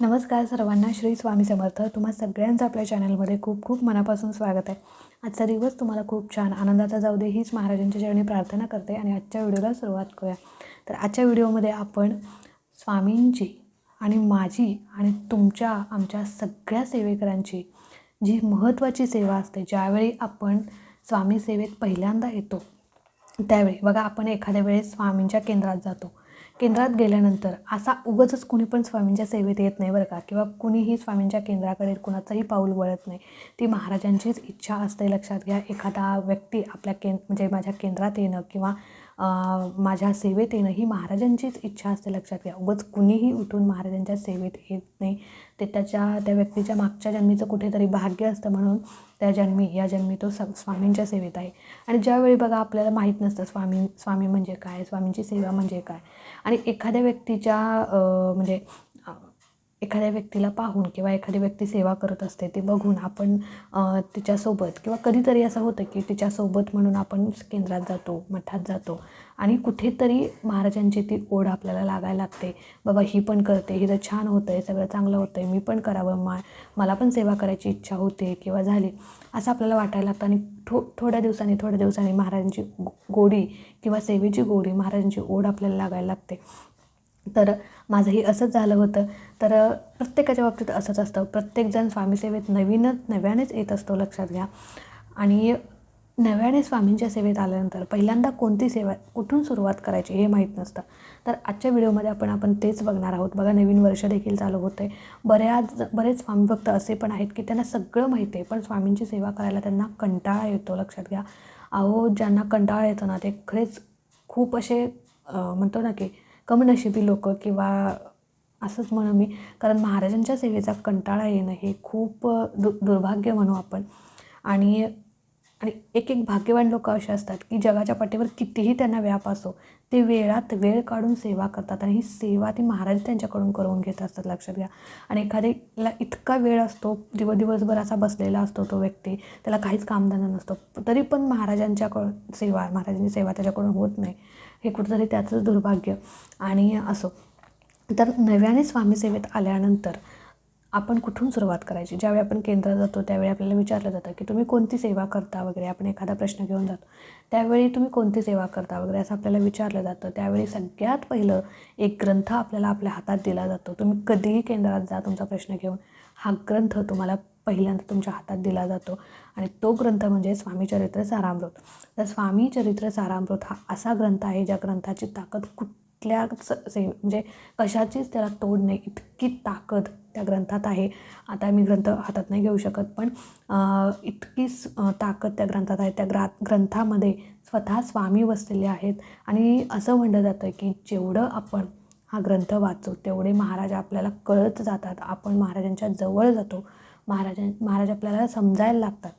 नमस्कार सर्वांना श्री स्वामी समर्थ. तुम्हा सगळ्यांचं आपल्या चॅनलमध्ये खूप खूप मनापासून स्वागत आहे. आजचा दिवस तुम्हाला खूप छान आनंदाचा जाऊ दे हीच महाराजांच्या चरणी प्रार्थना करते आणि आजच्या व्हिडिओला सुरुवात करूया. तर आजच्या व्हिडिओमध्ये आपण स्वामींची आणि माझी आणि तुमच्या आमच्या सगळ्या सेवेकरांची जी महत्त्वाची सेवा असते ज्यावेळी आपण स्वामी सेवेत पहिल्यांदा येतो त्यावेळी. बघा आपण एखाद्या वेळेस स्वामींच्या केंद्रात जातो. केंद्रात गेल्यानंतर असा उगतच कुणी पण स्वामींच्या सेवेत येत नाही बरं का. किंवा कुणीही स्वामींच्या केंद्राकडे कुणाचंही पाऊल वळत नाही. ती महाराजांचीच इच्छा असते लक्षात घ्या. एखादा व्यक्ती आपल्या केंद म्हणजे माझ्या केंद्रात येणं किंवा माझ्या सेवेत येणं ही महाराजांचीच इच्छा असते लक्षात घ्या. उगच कुणीही उठून महाराजांच्या सेवेत येत नाही. ते त्याच्या त्या व्यक्तीच्या मागच्या जन्मीचं कुठेतरी भाग्य असतं म्हणून त्या जन्मी या जन्मी तो स स्वामींच्या सेवेत आहे. आणि ज्यावेळी बघा आपल्याला माहीत नसतं स्वामी स्वामी म्हणजे काय स्वामींची सेवा म्हणजे काय. आणि एखाद्या व्यक्तीच्या म्हणजे एखाद्या व्यक्तीला पाहून किंवा एखादी व्यक्ती सेवा करत असते ते बघून आपण तिच्यासोबत किंवा कधीतरी असं होतं की तिच्यासोबत म्हणून आपण केंद्रात जातो मठात जातो आणि कुठेतरी महाराजांची ती ओढ आपल्याला लागायला लागते. बाबा ही पण करते ही तर छान होतं आहे सगळं चांगलं होतं आहे मी पण करावं मा मला पण सेवा करायची इच्छा होते किंवा झाली. असं आपल्याला वाटायला लागतं आणि थो थोड्या दिवसांनी थोड्या दिवसांनी महाराजांची गोडी किंवा सेवेची गोडी महाराजांची ओढ आपल्याला लागायला लागते. तर माझंही असंच झालं होतं. तर प्रत्येकाच्या बाबतीत असंच असतं. प्रत्येकजण स्वामीसेवेत नवीनच नव्यानेच येत असतो लक्षात घ्या. आणि नव्याने स्वामींच्या सेवेत आल्यानंतर पहिल्यांदा कोणती सेवा कुठून सुरुवात करायची हे माहीत नसतं. तर आजच्या व्हिडिओमध्ये आपण आपण तेच बघणार आहोत. बघा नवीन वर्ष देखील चालू होतं. आहे बऱ्याच बरेच स्वामी भक्त असे पण आहेत की त्यांना सगळं माहिती आहे पण स्वामींची सेवा करायला त्यांना कंटाळा येतो लक्षात घ्या. अहो ज्यांना कंटाळा येतो ना ते खरेच खूप असे म्हणतो ना की कमनशिबी लोक किंवा असंच म्हणू मी. कारण महाराजांच्या सेवेचा कंटाळा येणं हे खूप दु दुर्भाग्य म्हणू आपण. आणि आणि एक एक भाग्यवान लोक असे असतात की जगाच्या पाठीवर कितीही त्यांना व्याप असो ते वेळात वेळ काढून सेवा करतात. आणि ही सेवा ती महाराज त्यांच्याकडून करून घेत असतात लक्षात घ्या. आणि एखाद्याला इतका वेळ असतो दिव दिवसभर असा बसलेला असतो तो व्यक्ती त्याला काहीच कामधंदा नसतो. तरी पण महाराजांच्याकडून सेवा महाराजांची सेवा त्याच्याकडून होत नाही. हे कुठंतरी त्याचंच दुर्भाग्य. आणि असो. तर नव्याने स्वामी सेवेत आल्यानंतर आपण कुठून सुरुवात करायची? ज्यावेळी आपण केंद्रात जातो त्यावेळी आपल्याला विचारलं जातं की तुम्ही कोणती सेवा करता वगैरे? आपण एखादा प्रश्न घेऊन जातो. त्यावेळी तुम्ही कोणती सेवा करता वगैरे असं आपल्याला विचारलं जातं. त्यावेळी सगळ्यात पहिलं एक ग्रंथ आपल्याला आपल्या हातात दिला जातो. तुम्ही कधीही केंद्रात जा तुमचा प्रश्न घेऊन. हा ग्रंथ तुम्हाला पहिल्यांदा तुमच्या हातात दिला जातो. आणि तो ग्रंथ म्हणजे स्वामी चरित्र सारामृत. तर स्वामी चरित्र सारामृत हा असा ग्रंथ आहे ज्या ग्रंथाची ताकद कुठल्याच से म्हणजे कशाचीच त्याला तोड नाही. इतकी ताकद त्या ग्रंथात आहे. आता मी ग्रंथ हातात नाही घेऊ शकत पण इतकीच ताकद त्या ग्रंथात आहे. त्या ग्रा ग्रंथामध्ये स्वतः स्वामी बसलेले आहेत. आणि असं म्हणलं जातं की जेवढं आपण हा ग्रंथ वाचू तेवढे महाराज आपल्याला कळत जातात. आपण महाराजांच्या जवळ जातो. महाराजां महाराज आपल्याला समजायला लागतात.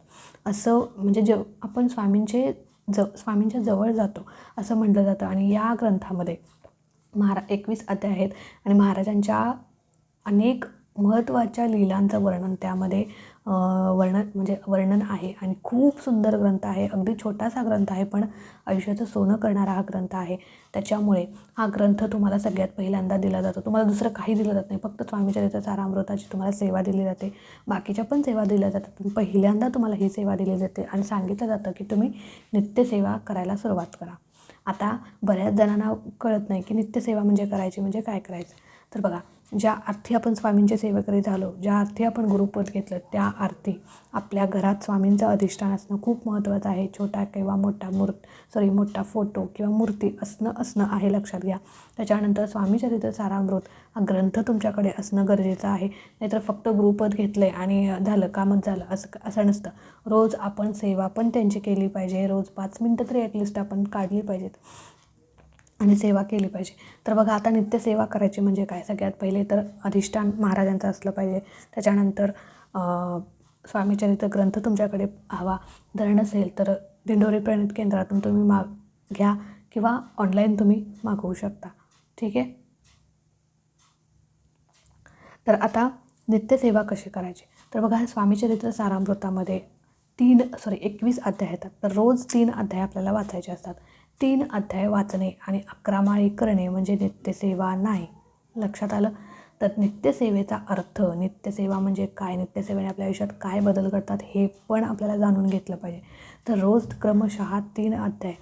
असं म्हणजे जेव आपण स्वामींचे ज स्वामींच्या जवळ जातो असं म्हटलं जातं. आणि या ग्रंथामध्ये महारा एकवीस अध्याय आहेत. आणि महाराजांच्या अनेक महत्त्वाच्या लीलांचं वर्णन त्यामध्ये वर्णन म्हणजे वर्णन आहे आणि खूप सुंदर ग्रंथ आहे. अगदी छोटासा ग्रंथ आहे पण आयुष्याचं सोनं करणारा हा ग्रंथ आहे. त्याच्यामुळे हा ग्रंथ तुम्हाला सगळ्यात पहिल्यांदा दिला जातो. तुम्हाला दुसरं काही दिलं जात नाही. फक्त स्वामीचरित्र सारामृताची तुम्हाला सेवा दिली जाते. बाकीच्या पण सेवा दिल्या जातात. पण पहिल्यांदा तुम्हाला ही सेवा दिली जाते आणि सांगितलं जातं की तुम्ही नित्यसेवा करायला सुरुवात करा. आता बऱ्याच जणांना कळत नाही की नित्यसेवा म्हणजे करायची म्हणजे काय करायचं. तर बघा ज्या अर्थी आपण स्वामींचे सेवेकरी झालो ज्या अर्थी आपण गुरुपद घेतलं त्या अर्थी आपल्या घरात स्वामींचं अधिष्ठान असणं खूप महत्त्वाचं आहे. छोटा किंवा मोठा मूर्त सॉरी मोठा फोटो किंवा मूर्ती असणं असणं आहे लक्षात घ्या. त्याच्यानंतर स्वामी चरित्र सारामृत हा ग्रंथ तुमच्याकडे असणं गरजेचं आहे. नाहीतर फक्त गुरुपद घेतलं आहे आणि झालं कामच झालं असं असं नसतं. रोज आपण सेवा पण त्यांची केली पाहिजे. रोज पाच मिनटं तरी ॲटलिस्ट आपण काढली पाहिजेत. आणि सेवा केली पाहिजे. तर बघा आता नित्य सेवा करायची म्हणजे काय? सगळ्यात पहिले तर अधिष्ठान महाराजांचं असलं पाहिजे. त्याच्यानंतर स्वामीचरित्र ग्रंथ तुमच्याकडे हवा. जर नसेल तर दिंडोरी प्रणित केंद्रातून तुम्ही माग घ्या किंवा ऑनलाईन तुम्ही मागवू शकता. ठीक आहे? तर आता नित्यसेवा कशी करायची? तर बघा स्वामीचरित्र सारामृतामध्ये तीन सॉरी एकवीस अध्याय येतात. तर रोज तीन अध्याय आपल्याला वाचायचे असतात. तीन अध्याय वाचणे आणि अकरा माळी करणे म्हणजे नित्यसेवा नाही. लक्षात आलं? तर नित्यसेवेचा अर्थ नित्यसेवा म्हणजे काय? नित्यसेवेने आपल्या आयुष्यात काय बदल घडतात हे पण आपल्याला जाणून घेतलं पाहिजे. तर रोज क्रमशः तीन अध्याय.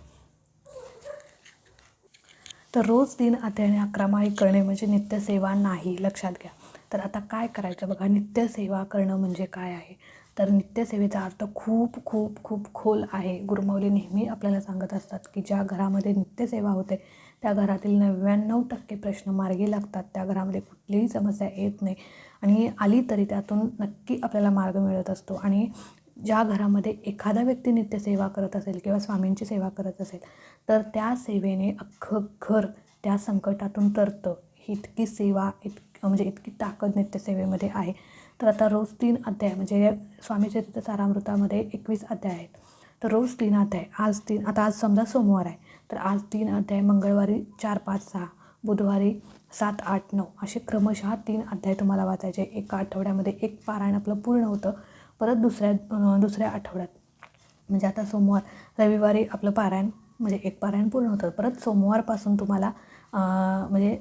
तर रोज तीन अध्यायाने अकरा माळी करणे म्हणजे नित्यसेवा नाही. लक्षात घ्या. तर आता काय करायचं बघा? नित्यसेवा करणं म्हणजे काय आहे? तर नित्यसेवेचा अर्थ खूप खूप खूप खोल आहे. गुरुमाऊली नेहमी आपल्याला सांगत असतात की ज्या घरामध्ये नित्यसेवा होते त्या घरातील नव्याण्णव टक्के प्रश्न मार्गी लागतात. त्या घरामध्ये कुठलीही समस्या येत नाही आणि आली तरी त्यातून नक्की आपल्याला मार्ग मिळत असतो. आणि ज्या घरामध्ये एखादा व्यक्ती नित्यसेवा करत असेल किंवा स्वामींची सेवा करत असेल तर त्या सेवेने अख्खं घर त्या संकटातून तरतं. इतकी सेवा इत म्हणजे इतकी ताकद नित्यसेवेमध्ये आहे. तर आता रोज तीन अध्याय म्हणजे स्वामी चरित्र सारामृतामध्ये एकवीस अध्याय आहेत. तर रोज तीन अध्याय आज तीन आता आज समजा सोमवार आहे. तर आज तीन अध्याय मंगळवारी चार पाच सहा बुधवारी सात आठ नऊ असे क्रमशः तीन अध्याय तुम्हाला वाचायचे एका आठवड्यामध्ये एक पारायण आपलं पूर्ण होतं परत दुसऱ्या दुसऱ्या आठवड्यात. म्हणजे आता सोमवार रविवारी आपलं पारायण म्हणजे एक पारायण पूर्ण होतं. परत सोमवारपासून तुम्हाला म्हणजे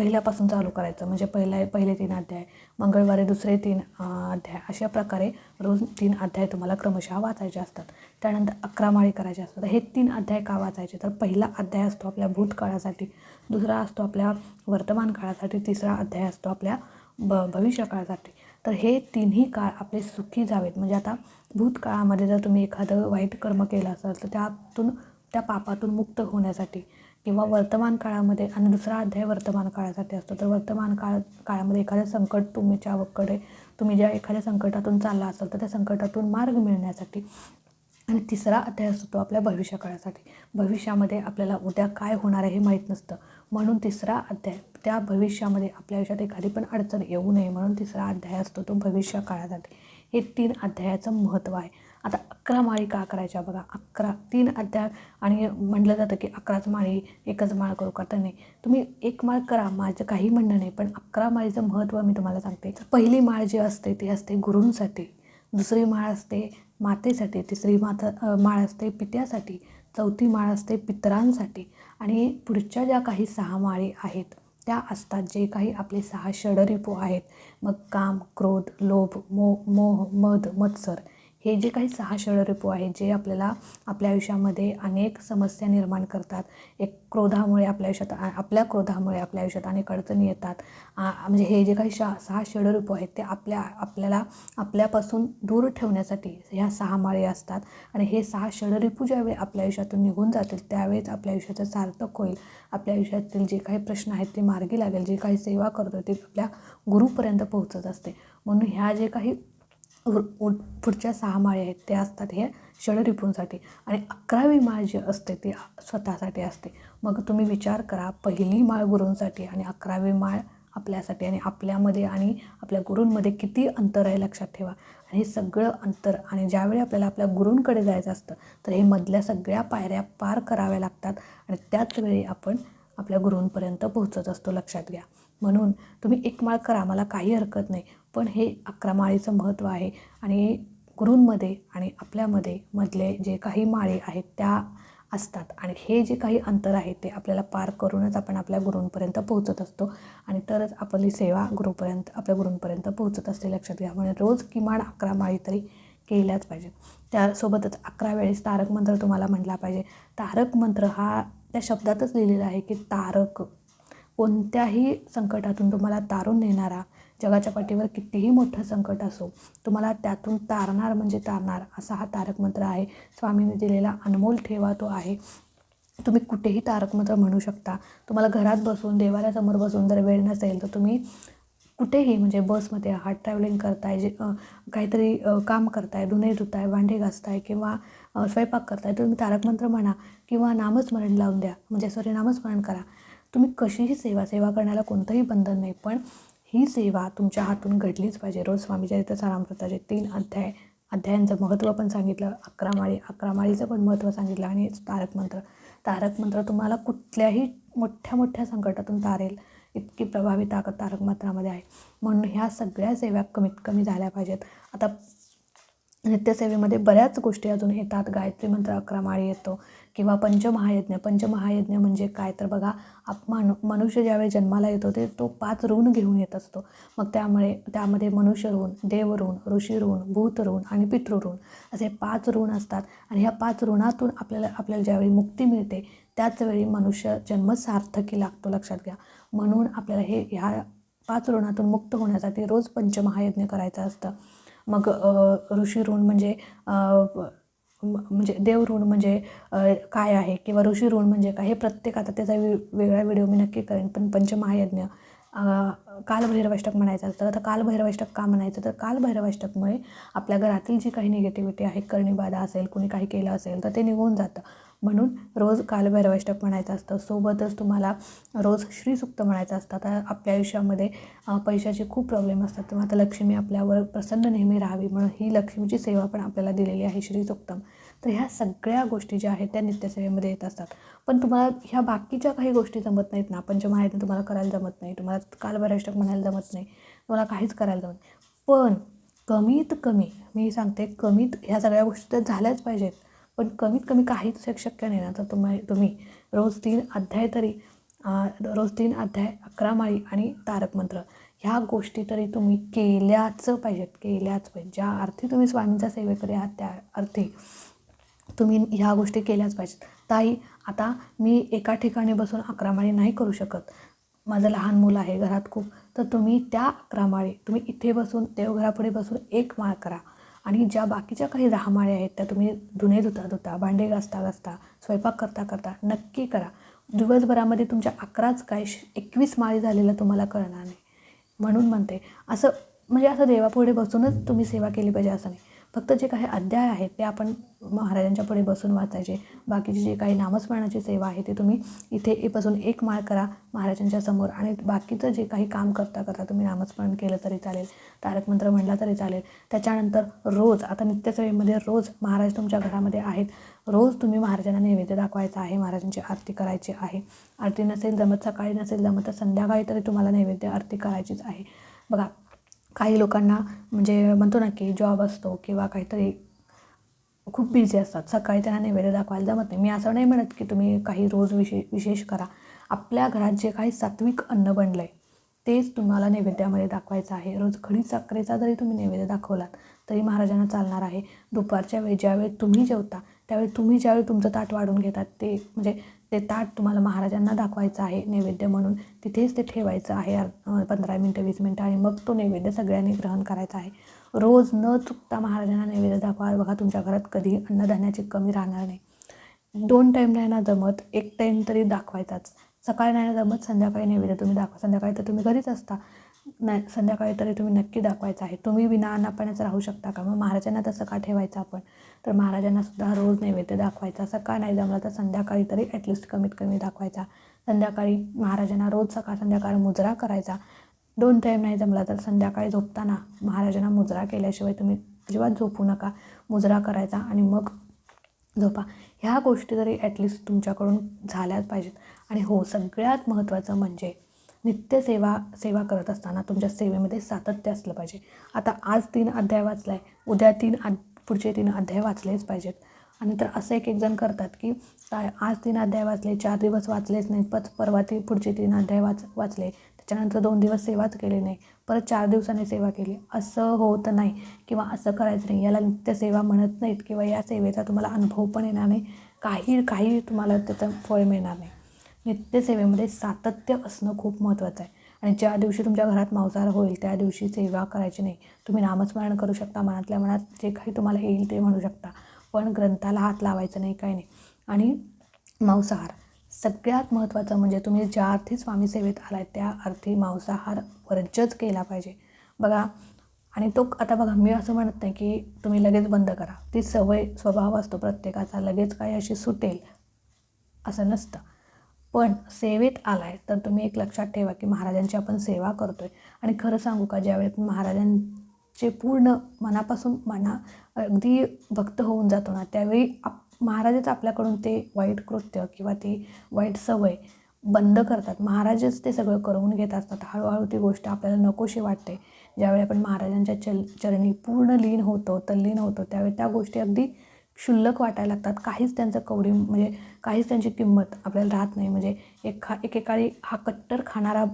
पहिल्यापासून चालू करायचं. म्हणजे पहिला पहिले तीन अध्याय मंगळवारी दुसरे तीन अध्याय अशा प्रकारे रोज तीन अध्याय तुम्हाला क्रमशः वाचायचे असतात. त्यानंतर अकरा माळी करायचे असतात. हे तीन अध्याय का वाचायचे? तर पहिला अध्याय असतो आपल्या भूतकाळासाठी दुसरा असतो आपल्या वर्तमान काळासाठी तिसरा अध्याय असतो आपल्या ब भविष्यकाळासाठी तर हे तिन्ही काळ आपले सुखी जावेत. म्हणजे आता भूतकाळामध्ये जर तुम्ही एखादं वाईट कर्म केलं असेल तर त्यातून त्या पापातून मुक्त होण्यासाठी किंवा वर्तमान काळामध्ये आणि दुसरा अध्याय वर्तमान काळासाठी असतो. तर वर्तमान काळ काळामध्ये एखादं संकट तुमच्याकडे तुम्ही ज्या एखाद्या संकटातून चालला असाल तर त्या संकटातून मार्ग मिळण्यासाठी आणि तिसरा अध्याय असतो तो आपल्या भविष्यकाळासाठी. भविष्यामध्ये आपल्याला उद्या काय होणार आहे हे माहीत नसतं. म्हणून तिसरा अध्याय त्या भविष्यामध्ये आपल्या आयुष्यात एखादी पण अडचण येऊ नये म्हणून तिसरा अध्याय असतो तो भविष्यकाळासाठी. हे तीन अध्यायाचं महत्त्व आहे. आता अकरा माळी का करायच्या बघा? अकरा तीन अध्याय आणि म्हटलं जातं की अकराच माळी एकच माळ करू का? तर नाही. तुम्ही एक माळ करा माझं काही म्हणणं नाही पण अकरा माळीचं महत्त्व मी तुम्हाला सांगते. तर पहिली माळ जी असते ती असते गुरूंसाठी. दुसरी माळ असते मातेसाठी. तिसरी माता माळ असते पित्यासाठी. चौथी माळ असते पितरांसाठी. आणि पुढच्या ज्या काही सहा माळी आहेत त्या असतात जे काही आपले सहा षडरिपू आहेत. मग काम क्रोध लोभ मो मोह मध मत्सर. हे जे काही सहा षडरिपू आहेत जे आपल्याला आपल्या आयुष्यामध्ये अनेक समस्या निर्माण करतात एक क्रोधामुळे आपल्या आयुष्यात आपल्या क्रोधामुळे आपल्या आयुष्यात अनेक अडचणी येतात. म्हणजे हे जे काही शा सहा षडरिपू आहेत ते आपल्या आपल्याला आपल्यापासून दूर ठेवण्यासाठी ह्या सहा माळी असतात. आणि हे सहा षडरिपू ज्यावेळी आपल्या आयुष्यातून निघून जातील त्यावेळेस आपल्या आयुष्याचं सार्थक होईल. आपल्या आयुष्यातील जे काही प्रश्न आहेत ते मार्गी लागेल. जे काही सेवा करतो ते आपल्या गुरुपर्यंत पोहोचत असते. म्हणून ह्या जे काही उर पुढच्या सहा माळे आहेत ते असतात हे षडरिपूंसाठी. आणि अकरावी माळ जी असते ती स्वतःसाठी असते. मग तुम्ही विचार करा पहिली माळ गुरूंसाठी आणि अकरावी माळ आपल्यासाठी आणि आपल्यामध्ये आणि आपल्या गुरूंमध्ये किती अंतर आहे लक्षात ठेवा. आणि हे सगळं अंतर आणि ज्यावेळी आपल्याला आपल्या गुरूंकडे जायचं असतं तर हे मधल्या सगळ्या पायऱ्या पार कराव्या लागतात आणि त्याच वेळी आपण आपल्या गुरूंपर्यंत पोहोचत असतो लक्षात घ्या. म्हणून तुम्ही एक माळ करा मला काही हरकत नाही. पण हे अकरा माळेचं महत्त्व आहे. आणि गुरूंमध्ये आणि आपल्यामध्ये मधले जे काही माळे आहेत त्या असतात. आणि हे जे काही अंतर आहे ते आपल्याला पार करूनच आपण आपल्या गुरूंपर्यंत पोहोचत असतो. आणि तरच आपली सेवा गुरुपर्यंत आपल्या गुरूंपर्यंत पोहोचत असते लक्षात घ्या. म्हणजे रोज किमान अकरा माळी तरी केल्याच पाहिजेत. त्यासोबतच अकरा वेळेस तारक मंत्र तुम्हाला म्हटला पाहिजे. तारक मंत्र हा त्या शब्दातच लिहिलेला आहे की तारक. कोणत्याही संकटातून तुम्हाला तारून नेणारा जगाच्या पाठीवर कितीही मोठं संकट असो तुम्हाला त्यातून तारणार म्हणजे तारणार असा हा तारक मंत्र आहे. स्वामींनी दिलेला अनमोल ठेवा तो आहे. तुम्ही कुठेही तारक मंत्र म्हणू शकता. तुम्हाला घरात बसून देवाऱ्यासमोर बसून जर वेळ नसेल तर तुम्ही कुठेही म्हणजे बसमध्ये आहात ट्रॅव्हलिंग करताय जे काहीतरी काम करताय धुणे धुताय भांडे घासताय किंवा स्वयंपाक करताय तुम्ही तारक मंत्र म्हणा किंवा नामस्मरण लावून द्या. म्हणजे सॉरी नामस्मरण करा. तुम्ही कशीही सेवा सेवा करण्याला कोणतंही बंधन नाही पण ही सेवा तुमच्या हातून घडलीच पाहिजे. रोज स्वामीचरित्र सारामृताचे तीन अध्याय अध्यायांचं महत्त्व पण सांगितलं. अकरा माळी अकरा माळीचं पण महत्त्व सांगितलं आणि तारक मंत्र. तारक मंत्र तुम्हाला कुठल्याही मोठ्या मोठ्या संकटातून तारेल. इतकी प्रभावी ताकद तारक मंत्रामध्ये आहे. म्हणून ह्या सगळ्या सेवा कमीत कमी झाल्या पाहिजेत. आता नित्यसेवेमध्ये बऱ्याच गोष्टी अजून येतात. गायत्री मंत्र अकरा माळी येतो. किंवा पंचमहायज्ञ पंचमहायज्ञ म्हणजे काय? तर बघा आप मानु मनुष्य ज्यावेळी जन्माला येतो ते तो पाच ऋण घेऊन येत असतो. मग त्यामुळे त्यामध्ये मनुष्य ऋण देव ऋण ऋषी ऋण भूत ऋण आणि पितृ ऋण असे पाच ऋण असतात. आणि ह्या पाच ऋणातून आपल्याला आपल्याला ज्यावेळी मुक्ती मिळते त्याचवेळी मनुष्य जन्म सार्थकी लागतो लक्षात घ्या. म्हणून आपल्याला हे ह्या पाच ऋणातून मुक्त होण्यासाठी रोज पंचमहायज्ञ करायचं असतं. मग ऋषी ऋण म्हणजे म्हणजे देव ऋण म्हणजे काय आहे किंवा ऋषी ऋण म्हणजे काय हे प्रत्येक आता त्याचा वे वेगळा व्हिडिओ मी नक्की करेन. पण पंचमहायज्ञ कालभैरवाष्टक म्हणायचं तर आता कालभैरवाष्टक का म्हणायचं तर कालभैरवाष्टकमुळे आपल्या घरातील जी काही निगेटिव्हिटी आहे कर्णीबाधा असेल कुणी काही केलं असेल तर ते निघून जातं. म्हणून रोज कालभैरवाष्टक म्हणायचं असतं. सोबतच तुम्हाला रोज श्रीसुक्त म्हणायचं असतं. आता आपल्या आयुष्यामध्ये पैशाचे खूप प्रॉब्लेम असतात. तेव्हा आता लक्ष्मी आपल्यावर प्रसन्न नेहमी राहावी म्हणून ही लक्ष्मीची सेवा पण आपल्याला दिलेली आहे श्रीसुक्तम. तर ह्या सगळ्या गोष्टी ज्या आहेत त्या नित्यसेवेमध्ये येत असतात. पण तुम्हाला ह्या बाकीच्या काही गोष्टी जमत नाहीत ना. पंचमहायज्ञ तुम्हाला करायला जमत नाही. तुम्हाला कालभैरवाष्टक म्हणायला जमत नाही. तुम्हाला काहीच करायला जमत नाही. पण कमीत कमी मी सांगते कमीत ह्या सगळ्या गोष्टी तर झाल्याच पाहिजेत. पण कमीत कमी काहीच शक्य नाही ना. तर तुम्ही तुम्ही रोज तीन अध्याय तरी रोज तीन अध्याय अकरा माळी आणि तारक मंत्र ह्या गोष्टी तरी तुम्ही केल्याच पाहिजेत केल्याच पाहिजे ज्या अर्थी तुम्ही स्वामींचा सेवेकडे आहात त्या अर्थी तुम्ही ह्या गोष्टी केल्याच पाहिजेत. ताई आता मी एका ठिकाणी बसून अकरा माळी नाही करू शकत. माझं लहान मुलं आहे घरात खूप. तर तुम्ही त्या अकरा माळी तुम्ही इथे बसून देवघरापुढे बसून एक माळ करा. आणि ज्या बाकीच्या काही राहमाळे आहेत त्या तुम्ही धुणे धुता धुता भांडे घासता घासता स्वयंपाक करता करता नक्की करा. दिवसभरामध्ये तुमच्या अकराच काय एकवीस माळी झालेलं तुम्हाला कळणार नाही. म्हणून म्हणते असं म्हणजे असं देवापुढे बसूनच तुम्ही सेवा केली पाहिजे असं नाही. फक्त जे काही अध्याय आहेत ते आपण महाराजांच्या पुढे बसून वाचायचे. बाकीची जे काही नामस्मरणाची सेवा आहे ते तुम्ही इथे बसून एक माळ करा महाराजांच्या समोर आणि बाकीचं जे काही काम करता करता तुम्ही नामस्मरण केलं तरी चालेल. तारक मंत्र म्हणला तरी चालेल. त्याच्यानंतर रोज आता नित्यसेवेमध्ये रोज महाराज तुमच्या घरामध्ये आहेत. रोज तुम्ही महाराजांना नैवेद्य दाखवायचा आहे महाराजांची आरती करायची आहे. आरती नसेल जमत सकाळी नसेल जमत तर संध्याकाळी तरी तुम्हाला नैवेद्य आरती करायचीच आहे. बघा काही लोकांना म्हणजे म्हणतो ना की जॉब असतो किंवा काहीतरी खूप बिझी असतात. सकाळी त्यांना नैवेद्य दाखवायला जमत नाही. मी असं नाही म्हणत की तुम्ही काही रोज विशे विशेष करा. आपल्या घरात जे काही सात्विक अन्न बनलं आहे तेच तुम्हाला नैवेद्यामध्ये दाखवायचं आहे. रोज खडी साखरेचा जरी तुम्ही नैवेद्य दाखवलात तरी महाराजांना चालणार आहे. दुपारच्या वेळी ज्यावेळी तुम्ही जेवता त्यावेळी तुम्ही ज्यावेळी तुमचं ताट वाढून घेतात ते म्हणजे ते ताट तुम्हाला महाराजांना दाखवायचं आहे नैवेद्य म्हणून. तिथेच ते ठेवायचं आहे पंधरा मिनटं वीस मिनटं आणि मग तो नैवेद्य सगळ्यांनी ग्रहण करायचा आहे. रोज न चुकता महाराजांना नैवेद्य दाखवा बघा तुमच्या घरात कधी अन्नधान्याची कमी राहणार नाही. दोन टाईम नाही ना जमत एक टाईम तरी दाखवायचाच. सकाळी नाही ना जमत संध्याकाळी नैवेद्य तुम्ही दाखवा. संध्याकाळी तर तुम्ही घरीच असता. नाही संध्याकाळी तरी तुम्ही नक्की दाखवायचं आहे. तुम्ही विना अन्नपाण्याचं राहू शकता का? मग महाराजांना तसं का ठेवायचं आपण? तर महाराजांना सुद्धा रोज नैवेद्य दाखवायचा. सकाळ नाही जमला तर संध्याकाळी तरी ॲटलिस्ट कमीत कमी दाखवायचा. संध्याकाळी महाराजांना रोज सकाळ संध्याकाळ मुजरा करायचा. दोन टाईम नाही जमला तर संध्याकाळी झोपताना महाराजांना मुजरा केल्याशिवाय तुम्ही अजिबात झोपू नका. मुजरा करायचा आणि मग झोपा. ह्या गोष्टी तरी ॲटलिस्ट तुमच्याकडून झाल्याच पाहिजेत. आणि हो सगळ्यात महत्त्वाचं म्हणजे नित्यसेवा सेवा करत असताना तुमच्या सेवेमध्ये सातत्य असलं पाहिजे. आता आज तीन अध्याय वाचला आहे उद्या तीन आ पुढचे तीन अध्याय वाचलेच पाहिजेत. आणि तर असं एक एक जण करतात की काय आज तीन अध्याय वाचले चार दिवस वाचलेच नाहीत पच परवा ती पुढचे तीन अध्याय वाच वाचले. त्याच्यानंतर दोन दिवस सेवाच केली नाही. परत चार दिवसांनी सेवा केली. असं होत नाही किंवा असं करायचं नाही. याला नित्यसेवा म्हणत नाहीत किंवा या सेवेचा तुम्हाला अनुभव पण येणार नाही. काही काही तुम्हाला त्याचं फळ मिळणार नाही. नित्यसेवेमध्ये सातत्य असणं खूप महत्त्वाचं आहे. आणि ज्या दिवशी तुमच्या घरात मांसाहार होईल त्या दिवशी सेवा करायची नाही. तुम्ही नामस्मरण करू शकता मनातल्या मनात जे काही तुम्हाला येईल ते म्हणू शकता. पण ग्रंथाला हात लावायचं नाही काही नाही. आणि मांसाहार. सगळ्यात महत्त्वाचं म्हणजे तुम्ही ज्या अर्थी स्वामी सेवेत आलाय त्या अर्थी मांसाहार वर्जच केला पाहिजे. बघा आणि तो आता बघा मी असं म्हणत नाही की तुम्ही लगेच बंद करा. ती सवय स्वभाव असतो प्रत्येकाचा लगेच काही अशी सुटेल असं नसतं. पण सेवेत आला आहे तर तुम्ही एक लक्षात ठेवा की महाराजांची आपण सेवा करतो आहे आणि खरं सांगू का ज्यावेळी महाराजांचे पूर्ण मनापासून मना अगदी भक्त होऊन जातो ना त्यावेळी आप महाराजच आपल्याकडून ते वाईट कृत्य किंवा ती वाईट सवय बंद करतात. महाराजच ते सगळं करून घेत असतात. हळूहळू ती गोष्ट आपल्याला नकोशी वाटते. ज्यावेळी आपण महाराजांच्या चल चरणी पूर्ण लीन होतो तल्लीन होतो त्यावेळी त्या गोष्टी अगदी क्षुल्लक वाटायला लागतात. काहीच त्यांचं कवडी म्हणजे काहीच त्यांची किंमत आपल्याला राहत नाही. म्हणजे एका एकेकाळी हा कट्टर खाणारा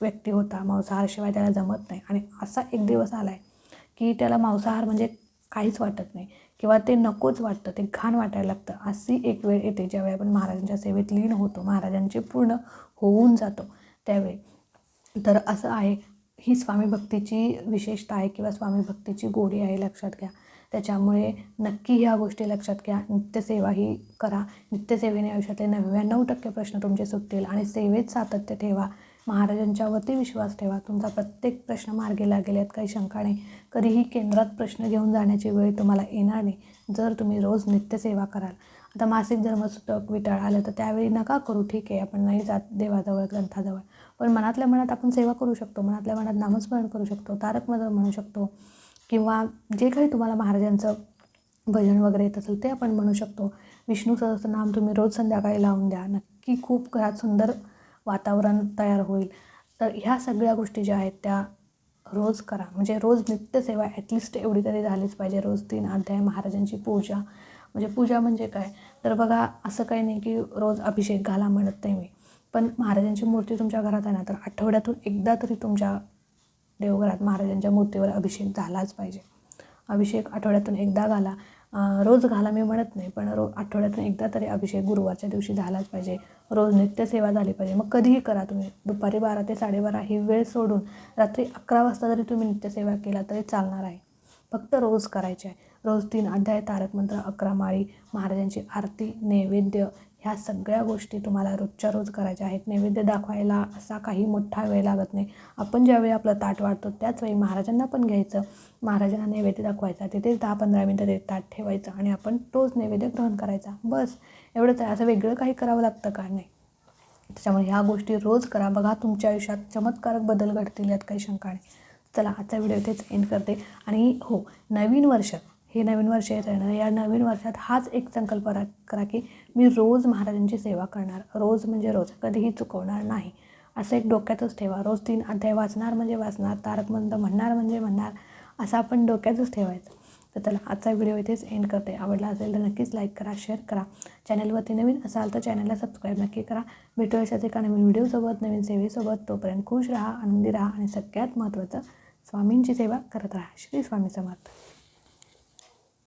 व्यक्ती होता. मांसाहारशिवाय त्याला जमत नाही. आणि असा एक दिवस आला आहे की त्याला मांसाहार म्हणजे काहीच वाटत नाही. किंवा ते नकोच वाटतं. ते घाण वाटायला लागतं. अशी एक वेळ येते ज्यावेळी आपण महाराजांच्या सेवेत लीन होतो. महाराजांचे पूर्ण होऊन जातो त्यावेळी. तर असं आहे. ही स्वामी भक्तीची विशेषता आहे किंवा स्वामी भक्तीची गोडी आहे. लक्षात घ्या. त्याच्यामुळे नक्की ह्या गोष्टी लक्षात घ्या. नित्यसेवा ही करा. नित्यसेवेने आयुष्यातले नव्याण्णव टक्के प्रश्न तुमचे सुटतील आणि सेवेत सातत्य ठेवा. महाराजांच्यावरती विश्वास ठेवा. तुमचा प्रत्येक प्रश्न मार्गी लागेल यात काही शंका नाही. कधीही केंद्रात प्रश्न घेऊन जाण्याची वेळ तुम्हाला येणार नाही जर तुम्ही रोज नित्यसेवा कराल. आता मासिक धर्मसुतक विटाळ आलं तर त्यावेळी नका करू ठीक आहे आपण नाही जात देवाजवळ ग्रंथाजवळ. पण मनातल्या मनात आपण सेवा करू शकतो. मनातल्या मनात नामस्मरण करू शकतो. तारक मदर म्हणू शकतो. किंवा जे काही तुम्हाला महाराजांचं भजन वगैरे येत असेल ते आपण म्हणू शकतो. विष्णू सहस्रनाम तुम्ही रोज संध्याकाळी लावून द्या. नक्की खूप घरात सुंदर वातावरण तयार होईल. तर ह्या सगळ्या गोष्टी ज्या आहेत त्या रोज करा. म्हणजे रोज नित्यसेवा ॲटलिस्ट एवढी तरी झालीच पाहिजे. रोज तीन अध्याय महाराजांची पूजा. म्हणजे पूजा म्हणजे काय? तर बघा असं काही नाही की रोज अभिषेक घाला म्हणत नाही मी. पण महाराजांची मूर्ती तुमच्या घरात आहे ना तर आठवड्यातून एकदा तरी तुमच्या देवघरात महाराजांच्या मूर्तीवर अभिषेक झालाच पाहिजे. अभिषेक आठवड्यातून एकदा घाला रोज घाला मी म्हणत नाही पण रो आठवड्यातून एकदा तरी अभिषेक गुरुवारच्या दिवशी झालाच पाहिजे. रोज नित्यसेवा झाली पाहिजे. मग कधीही करा तुम्ही. दुपारी बारा ते साडेबारा ही वेळ सोडून रात्री अकरा वाजता जरी तुम्ही नित्यसेवा केला तरी चालणार आहे. फक्त रोज करायचे आहे. रोज तीन अध्याय तारक मंत्र अकरा माळी महाराजांची आरती नैवेद्य ह्या सगळ्या गोष्टी तुम्हाला रोजच्या रोज करायच्या आहेत. नैवेद्य दाखवायला असा काही मोठा वेळ लागत नाही. आपण ज्यावेळी आपलं ताट वाढतो त्याच वेळी महाराजांना पण घ्यायचं. महाराजांना नैवेद्य दाखवायचा तिथेच दहा पंधरा मिनटं ते ताट ठेवायचं आणि आपण तोच नैवेद्य ग्रहण करायचा. बस. एवढंच आहे. असं वेगळं काही करावं लागतं का? नाही. त्याच्यामुळे ह्या गोष्टी रोज करा. बघा तुमच्या आयुष्यात चमत्कारक बदल घडतील यात काही शंका नाही. चला आजचा व्हिडिओ इथेच एंड करते. आणि हो नवीन वर्ष हे नवीन वर्ष येत येणार या नवीन वर्षात हाच एक संकल्प रा करा की मी रोज महाराजांची सेवा करणार. रोज म्हणजे रोज. कधीही चुकवणार नाही. असं एक डोक्यातच ठेवा. रोज तीन अध्याय वाचणार म्हणजे वाचणार. तारक म्हणणार म्हणजे म्हणणार. असं आपण डोक्यातच ठेवायचं. तर चला आजचा व्हिडिओ इथेच एंड करते. आवडला असेल तर नक्कीच लाईक करा शेअर करा. चॅनलवरती नवीन असाल तर चॅनलला सबस्क्राईब नक्की करा. भेटू अशाच एका नवीन व्हिडिओसोबत नवीन सेवेसोबत. तोपर्यंत खुश राहा आनंदी राहा आणि सगळ्यात महत्त्वाचं स्वामींची सेवा करत राहा. श्री स्वामी समर्थ.